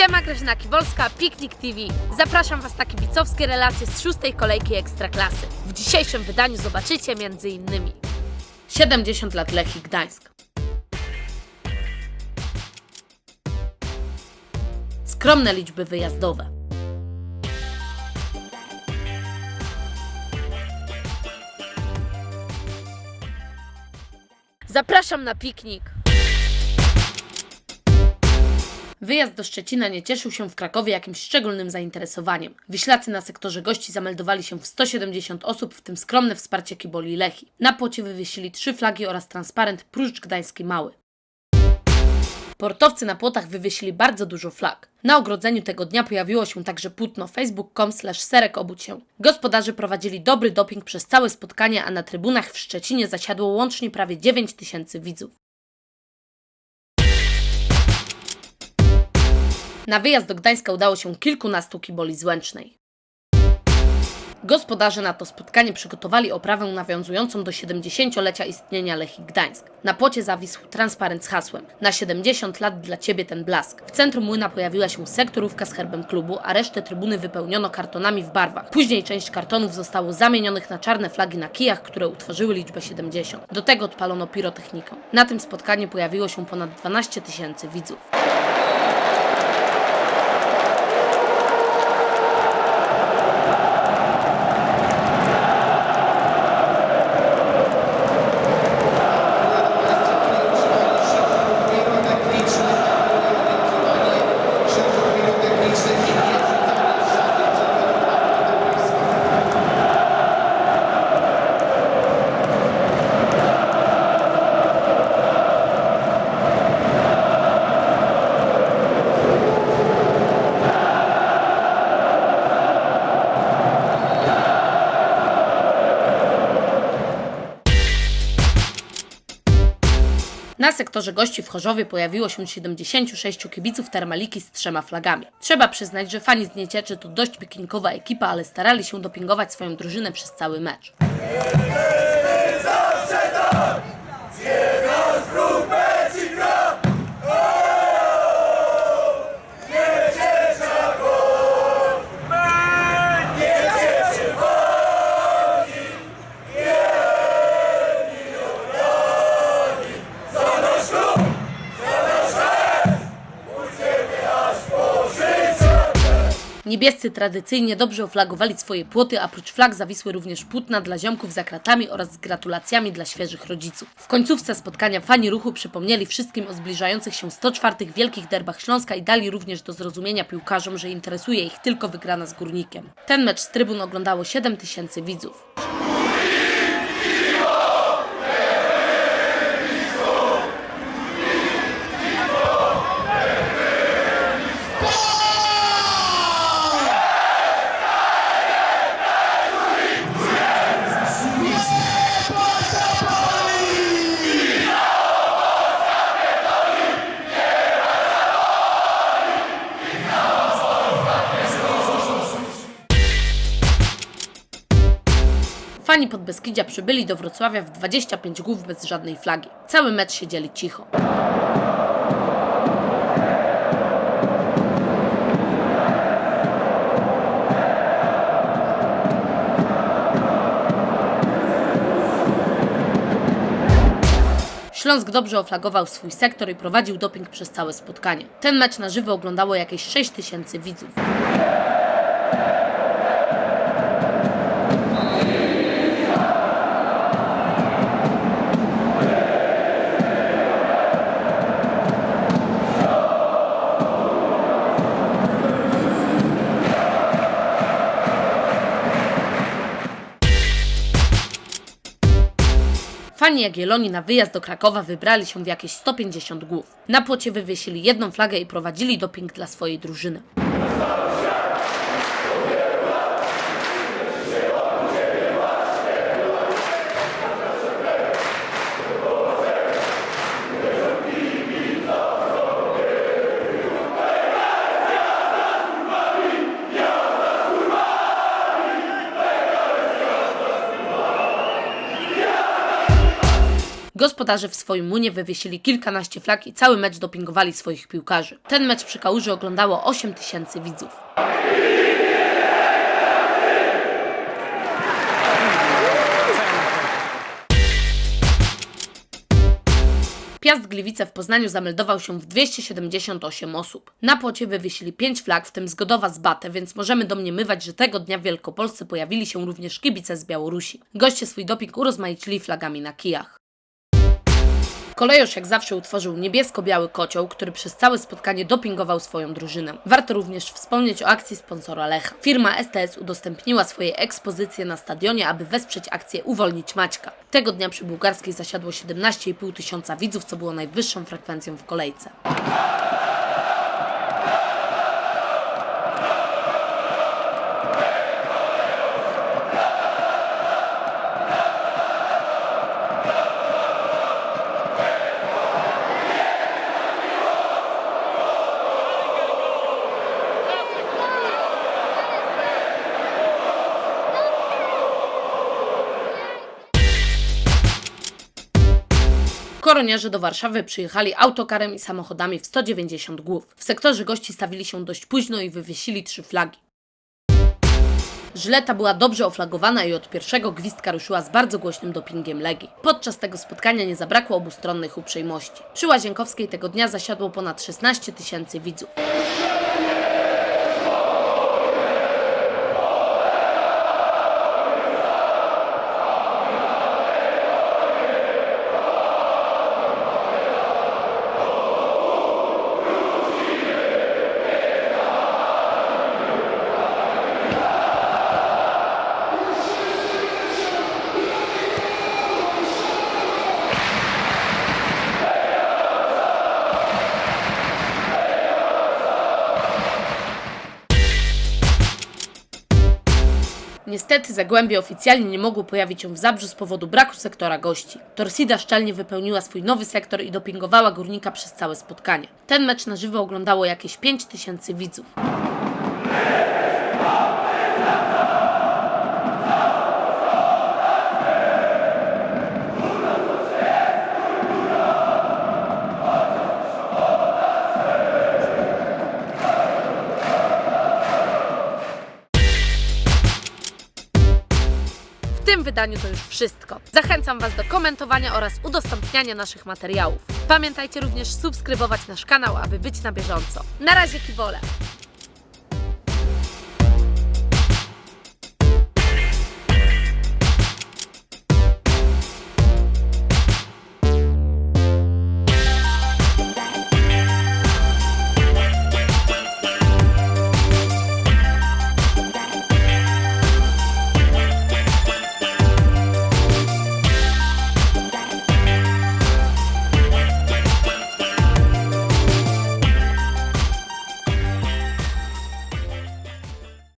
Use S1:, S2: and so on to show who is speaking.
S1: Siema Grażyna Kiwolska, Piknik TV. Zapraszam Was na kibicowskie relacje z szóstej kolejki Ekstraklasy. W dzisiejszym wydaniu zobaczycie m.in. 70 lat Lechii Gdańsk. Skromne liczby wyjazdowe. Zapraszam na piknik. Wyjazd do Szczecina nie cieszył się w Krakowie jakimś szczególnym zainteresowaniem. Wiślacy na sektorze gości zameldowali się w 170 osób, w tym skromne wsparcie kiboli Lechi. Na płocie wywiesili trzy flagi oraz transparent Pruszcz Gdański Mały. Portowcy na płotach wywiesili bardzo dużo flag. Na ogrodzeniu tego dnia pojawiło się także płótno facebook.com serek się. Gospodarze prowadzili dobry doping przez całe spotkanie, a na trybunach w Szczecinie zasiadło łącznie prawie 9 tysięcy widzów. Na wyjazd do Gdańska udało się kilkunastu kiboli z Łęcznej. Gospodarze na to spotkanie przygotowali oprawę nawiązującą do 70-lecia istnienia Lechii Gdańsk. Na płocie zawisł transparent z hasłem Na 70 lat dla Ciebie ten blask. W centrum młyna pojawiła się sektorówka z herbem klubu, a resztę trybuny wypełniono kartonami w barwach. Później część kartonów zostało zamienionych na czarne flagi na kijach, które utworzyły liczbę 70. Do tego odpalono pirotechnikę. Na tym spotkaniu pojawiło się ponad 12 tysięcy widzów. Na sektorze gości w Chorzowie pojawiło się 76 kibiców Termaliki z trzema flagami. Trzeba przyznać, że fani z Niecieczy to dość piknikowa ekipa, ale starali się dopingować swoją drużynę przez cały mecz. Niebiescy tradycyjnie dobrze oflagowali swoje płoty, a prócz flag zawisły również płótna dla ziomków za kratami oraz z gratulacjami dla świeżych rodziców. W końcówce spotkania fani ruchu przypomnieli wszystkim o zbliżających się 104 wielkich derbach Śląska i dali również do zrozumienia piłkarzom, że interesuje ich tylko wygrana z Górnikiem. Ten mecz z trybun oglądało 7 tysięcy widzów. Fani Podbeskidzia przybyli do Wrocławia w 25 głów bez żadnej flagi. Cały mecz siedzieli cicho. Śląsk dobrze oflagował swój sektor i prowadził doping przez całe spotkanie. Ten mecz na żywo oglądało jakieś 6 tysięcy widzów. Fani Jagiellonii na wyjazd do Krakowa wybrali się w jakieś 150 głów. Na płocie wywiesili jedną flagę i prowadzili doping dla swojej drużyny. Gospodarze w swoim młynie wywiesili kilkanaście flag i cały mecz dopingowali swoich piłkarzy. Ten mecz przy Kałuży oglądało 8 tysięcy widzów. Piast Gliwice w Poznaniu zameldował się w 278 osób. Na płocie wywiesili 5 flag, w tym zgodowa z Batę, więc możemy domniemywać, że tego dnia w Wielkopolsce pojawili się również kibice z Białorusi. Goście swój doping urozmaicili flagami na kijach. Kolejosz jak zawsze utworzył niebiesko-biały kocioł, który przez całe spotkanie dopingował swoją drużynę. Warto również wspomnieć o akcji sponsora Lecha. Firma STS udostępniła swoje ekspozycje na stadionie, aby wesprzeć akcję Uwolnić Maćka. Tego dnia przy Bułgarskiej zasiadło 17,5 tysiąca widzów, co było najwyższą frekwencją w kolejce. Koroniarze do Warszawy przyjechali autokarem i samochodami w 190 głów. W sektorze gości stawili się dość późno i wywiesili trzy flagi. Żyleta była dobrze oflagowana i od pierwszego gwizdka ruszyła z bardzo głośnym dopingiem Legii. Podczas tego spotkania nie zabrakło obustronnych uprzejmości. Przy Łazienkowskiej tego dnia zasiadło ponad 16 tysięcy widzów. Niestety Zagłębie oficjalnie nie mogło pojawić się w Zabrzu z powodu braku sektora gości. Torsida szczelnie wypełniła swój nowy sektor i dopingowała Górnika przez całe spotkanie. Ten mecz na żywo oglądało jakieś 5 tysięcy widzów. Tym wydaniu to już wszystko. Zachęcam Was do komentowania oraz udostępniania naszych materiałów. Pamiętajcie również subskrybować nasz kanał, aby być na bieżąco. Na razie, Kiwole!